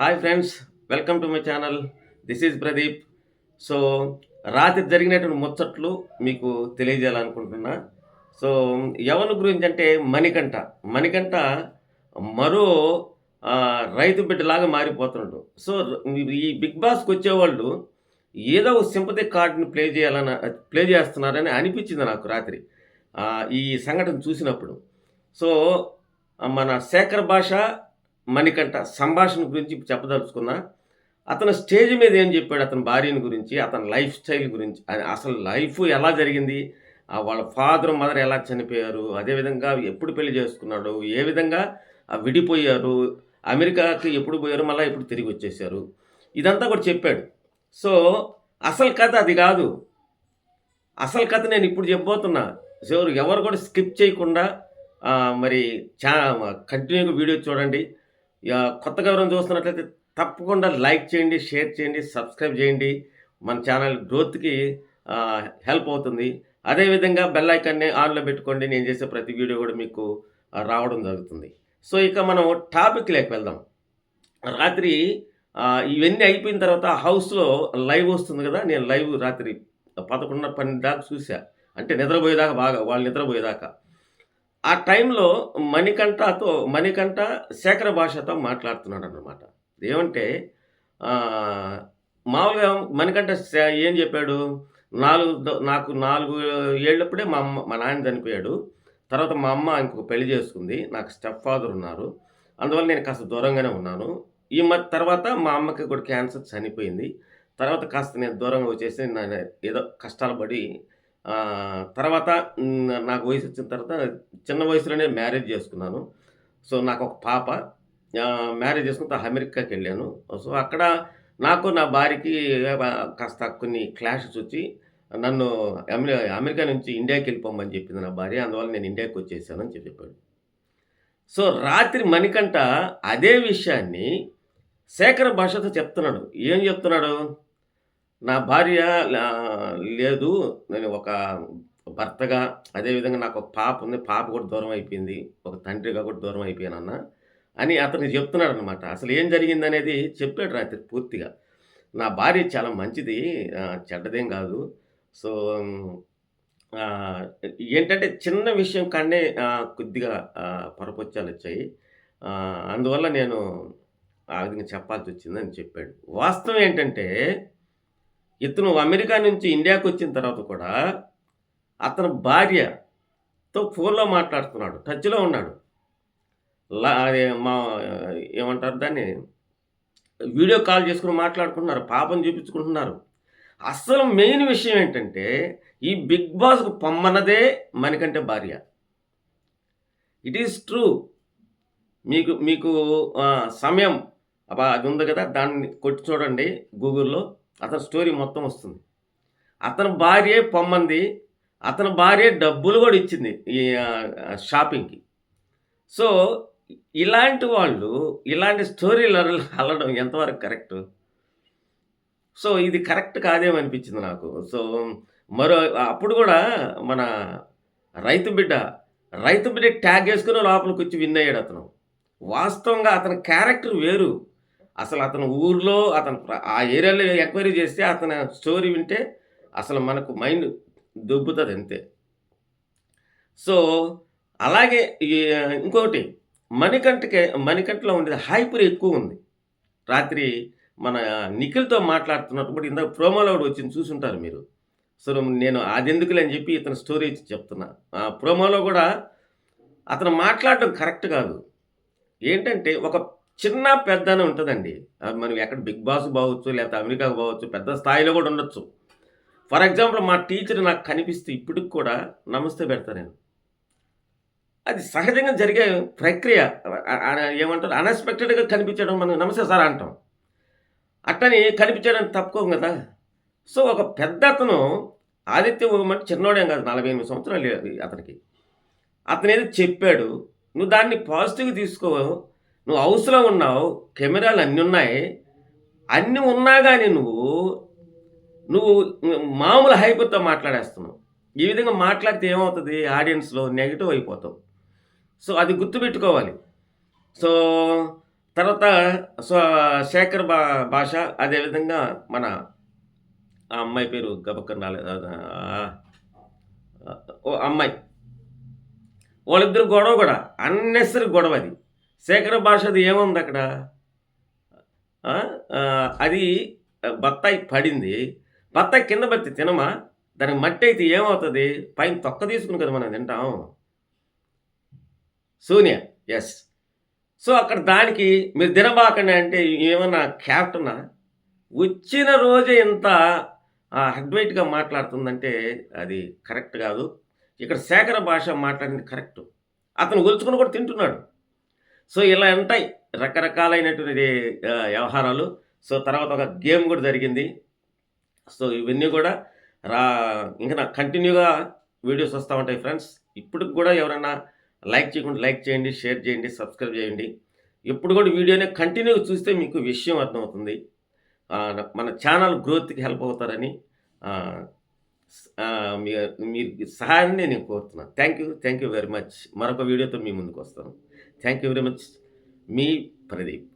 Hi friends welcome to my channel. This is Pradeep. So రాత్రి జరిగినటువంటి ముచ్చట్లు మీకు తెలియజేయాలనుకుంటున్నా. సో ఎవరి గురించి అంటే మణికంఠ. మణికంఠ మరో రైతు బిడ్డలాగా మారిపోతున్నాడు సో ఈ బిగ్ బాస్కి వచ్చేవాళ్ళు ఏదో ఒక సింపతి కార్డుని ప్లే చేయాలని ప్లే చేస్తున్నారని అనిపించింది నాకు రాత్రి ఈ సంఘటన చూసినప్పుడు. సో మన శేఖర్ భాష మణికంఠ సంభాషణ గురించి చెప్పదలుచుకున్నా అతను స్టేజ్ మీద ఏం చెప్పాడు అతని భార్యని గురించి అతని లైఫ్ స్టైల్ గురించి అసలు లైఫ్ ఎలా జరిగింది ఆ వాళ్ళ ఫాదర్ మదర్ ఎలా చనిపోయారు అదేవిధంగా ఎప్పుడు పెళ్ళి చేసుకున్నాడు ఏ విధంగా ఆ విడిపోయారు అమెరికాకి ఎప్పుడు పోయారు మళ్ళీ ఎప్పుడు తిరిగి వచ్చేసారు ఇదంతా కూడా చెప్పాడు. సో అసలు కథ అది కాదు. అసలు కథ నేను ఇప్పుడు చెప్పబోతున్నా. ఎవరు ఎవరు కూడా స్కిప్ చేయకుండా మరి చా కంటిన్యూగా వీడియో చూడండి. కొత్తగా ఎవరైనా చూస్తున్నట్లయితే తప్పకుండా లైక్ చేయండి షేర్ చేయండి సబ్స్క్రైబ్ చేయండి. మన ఛానల్ గ్రోత్కి హెల్ప్ అవుతుంది. అదేవిధంగా బెల్ ఐకాన్ని ఆన్లో పెట్టుకోండి. నేను చేసే ప్రతి వీడియో కూడా మీకు రావడం జరుగుతుంది. సో ఇక మనం టాపిక్ లేక వెళ్దాం. రాత్రి ఇవన్నీ అయిపోయిన తర్వాత హౌస్లో లైవ్ వస్తుంది కదా? నేను లైవ్ రాత్రి పదకొండున్నర పన్నెండు దాకా చూసా. అంటే నిద్రపోయేదాకా బాగా వాళ్ళు నిద్రపోయేదాకా. ఆ టైంలో మణికంఠతో మణికంఠ శేఖర భాషతో మాట్లాడుతున్నాడు అనమాట ఏమంటే మామూలుగా మణికంఠ ఏం చెప్పాడు? నాలుగు నాకు నాలుగు ఏళ్ళప్పుడే మా అమ్మ మా నాన్న చనిపోయాడు. తర్వాత మా అమ్మ ఇంకొక పెళ్ళి చేసుకుంది. నాకు స్టెప్ ఫాదర్ ఉన్నారు. అందువల్ల నేను కాస్త దూరంగానే ఉన్నాను. ఈ మ తర్వాత మా అమ్మకి కూడా క్యాన్సర్ చనిపోయింది. తర్వాత కాస్త నేను దూరంగా వచ్చేసి నేను ఏదో కష్టాలు పడి తర్వాత నాకు వయసు వచ్చిన తర్వాత చిన్న వయసులోనే మ్యారేజ్ చేసుకున్నాను. సో నాకు ఒక పాప. మ్యారేజ్ చేసుకున్న తర్వాత అమెరికాకి వెళ్ళాను. సో అక్కడ నాకు నా భార్యకి కాస్త కొన్ని క్లాషెస్ వచ్చి నన్ను అమెరికా నుంచి ఇండియాకి వెళ్ళిపోమని చెప్పింది నా భార్య. అందువల్ల నేను ఇండియాకి వచ్చేసాను అని చెప్పాడు. సో రాత్రి మణికంఠ అదే విషయాన్ని శేఖర భాషతో చెప్తున్నాడు. ఏం చెప్తున్నాడు? నా భార్య లేదు. నేను ఒక భర్తగా అదేవిధంగా నాకు ఒక పాప ఉంది. పాప కూడా దూరం అయిపోయింది. ఒక తండ్రిగా కూడా దూరం అయిపోయానన్న అని అతనికి చెప్తున్నాడు అనమాట అసలు ఏం జరిగింది అనేది చెప్పాడు రాత్రి పూర్తిగా. నా భార్య చాలా మంచిది. చెడ్డదేం కాదు. సో ఏంటంటే చిన్న విషయం కన్నే కొద్దిగా పొరపొచ్చాలు వచ్చాయి. అందువల్ల నేను ఆ విధంగా చెప్పాల్సి వచ్చిందని చెప్పాడు. వాస్తవం ఏంటంటే ఇతను అమెరికా నుంచి ఇండియాకు వచ్చిన తర్వాత కూడా అతని భార్యతో ఫోన్లో మాట్లాడుతున్నాడు టచ్లో ఉన్నాడు. లా మా ఏమంటారు దాన్ని? వీడియో కాల్ చేసుకుని మాట్లాడుకుంటున్నారు పాపం చూపించుకుంటున్నారు. అసలు మెయిన్ విషయం ఏంటంటే ఈ బిగ్ బాస్కు పొమ్మన్నదే మనకంటే భార్య. ఇట్ ఈస్ ట్రూ మీకు మీకు సమయం అబ్బా అది ఉంది కదా దాన్ని కొట్టి చూడండి గూగుల్లో. అతని స్టోరీ మొత్తం వస్తుంది. అతని భార్య పొమ్మంది అతని భార్య డబ్బులు కూడా ఇచ్చింది ఈ షాపింగ్కి. సో ఇలాంటి వాళ్ళు ఇలాంటి స్టోరీలు అల్లడం ఎంతవరకు కరెక్ట్? సో ఇది కరెక్ట్ కాదేమనిపించింది నాకు. సో మరో అప్పుడు కూడా మన రైతు బిడ్డ రైతు బిడ్డ ట్యాగ్ వేసుకుని లోపలికి వచ్చి విన్ అయ్యాడు అతను. వాస్తవంగా అతని క్యారెక్టర్ వేరు. అసలు అతను ఊర్లో అతను ఆ ఏరియాలో ఎంక్వైరీ చేస్తే అతని స్టోరీ వింటే అసలు మనకు మైండ్ దొబ్బుతుంది అంతే. సో అలాగే ఈ మణికంఠకే మణికంఠలో ఉండేది హైపర్ ఎక్కువ ఉంది. రాత్రి మన నిఖిల్తో మాట్లాడుతున్నప్పుడు ఇందాక ప్రోమోలో కూడా వచ్చింది చూసుంటారు మీరు. సో నేను అది ఎందుకులే అని చెప్పి ఇతను స్టోరీ ఇచ్చి చెప్తున్నా. ఆ ప్రోమోలో కూడా అతను మాట్లాడడం కరెక్ట్ కాదు. ఏంటంటే ఒక చిన్న పెద్ద అని ఉంటుందండి. అది మనం ఎక్కడ బిగ్ బాస్ పోవచ్చు లేకపోతే అమెరికాకు పోవచ్చు పెద్ద స్థాయిలో కూడా ఉండొచ్చు. ఫర్ ఎగ్జాంపుల్ మా టీచర్ నాకు కనిపిస్తే ఇప్పటికి కూడా నమస్తే పెడతా నేను. అది సహజంగా జరిగే ప్రక్రియ. ఏమంటారు? అన్ఎక్స్పెక్టెడ్గా కనిపించడం మనం నమస్తే సార్ అంటాం. అట్టని కనిపించడం తప్పుకోం కదా. సో ఒక పెద్ద అతను ఆదిత్య ఊమంటే చిన్నోడేం కాదు నలభై ఎనిమిది సంవత్సరాలు అతనికి. అతను ఏదో చెప్పాడు. నువ్వు దాన్ని పాజిటివ్గా తీసుకో. నువ్వు హౌస్లో ఉన్నావు కెమెరాలు అన్నీ ఉన్నాయి. అన్నీ ఉన్నా కానీ నువ్వు నువ్వు మామూలు హైపర్తో మాట్లాడేస్తున్నావు. ఈ విధంగా మాట్లాడితే ఏమవుతుంది? ఆడియన్స్లో నెగిటివ్ అయిపోతావు. సో అది గుర్తుపెట్టుకోవాలి. సో తర్వాత సో శేఖర్ భా భాష అదేవిధంగా మన ఆ అమ్మాయి పేరు గబక్కర్ రాలేదు ఓ అమ్మాయి. వాళ్ళిద్దరు గొడవ కూడా అన్నెసరి గొడవ అది. శేఖర భాషది ఏముంది అక్కడ? అది బత్తాయి పడింది. బత్తాయి కింద పడితే తినమా? దానికి మట్టి అయితే ఏమవుతుంది? పైన తొక్క తీసుకుని కదా మనం తింటాం. సూనియా ఎస్ సో అక్కడ దానికి మీరు తినబాకండి అంటే ఏమన్నా క్యాప్టనా వచ్చిన రోజే ఇంత హెడ్వైట్గా మాట్లాడుతుందంటే అది కరెక్ట్ కాదు. ఇక్కడ శేఖర భాష మాట్లాడింది కరెక్ట్ అతను గొలుచుకుని కూడా తింటున్నాడు. సో ఇలా ఉంటాయి రకరకాలైనటువంటి వ్యవహారాలు. సో తర్వాత ఒక గేమ్ కూడా జరిగింది. సో ఇవన్నీ కూడా రా ఇంకా నాకు కంటిన్యూగా వీడియోస్ వస్తూ ఉంటాయి ఫ్రెండ్స్. ఇప్పటికి కూడా ఎవరైనా లైక్ చేయకుండా లైక్ చేయండి షేర్ చేయండి సబ్స్క్రైబ్ చేయండి. ఎప్పుడు కూడా వీడియోని కంటిన్యూగా చూస్తే మీకు విషయం అర్థమవుతుంది. మన ఛానల్ గ్రోత్కి హెల్ప్ అవుతారని మీ సహాయాన్ని నేను కోరుతున్నాను. Thank you thank you very much. మరొక వీడియోతో మీ ముందుకు వస్తాను. థ్యాంక్ యూ వెరీ మచ్ మీ ప్రదీప్.